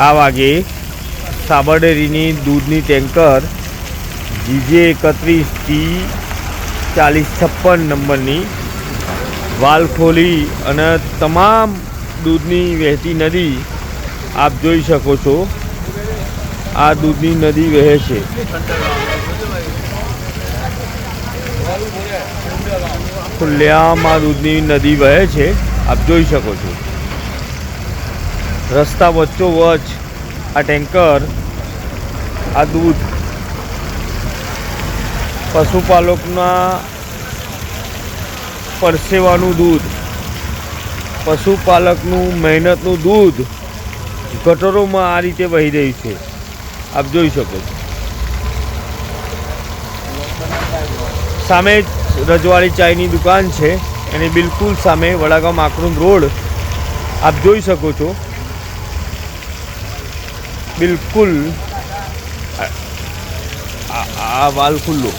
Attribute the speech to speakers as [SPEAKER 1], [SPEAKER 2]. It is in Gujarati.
[SPEAKER 1] આ વાગે સાબરડેરીની દૂધની ટેન્કર જીજે એકત્રીસ ટી ચાલીસ છપ્પન નંબરની વાલ ખોલી અને તમામ દૂધની વહેતી નદી આપ જોઈ શકો છો. આ દૂધની નદી વહે છે. ખુલ્લેઆમ દૂધની નદી વહે છે. આપ જોઈ શકો છો. રસ્તા વચ્ચો વચ આ ટેન્કર, આ દૂધ, પશુપાલકના પરસેવાનું દૂધ, પશુપાલકનું મહેનતનું દૂધ ગટરોમાં આ રીતે વહી રહ્યું છે. આપ જોઈ શકો છો. સામે જ રજવાડી ચાયની દુકાન છે. એની બિલકુલ સામે વડાગામ આકરુંદ રોડ. આપ જોઈ શકો છો. બિલકુલ. આ- વાલ ખુલ્લો.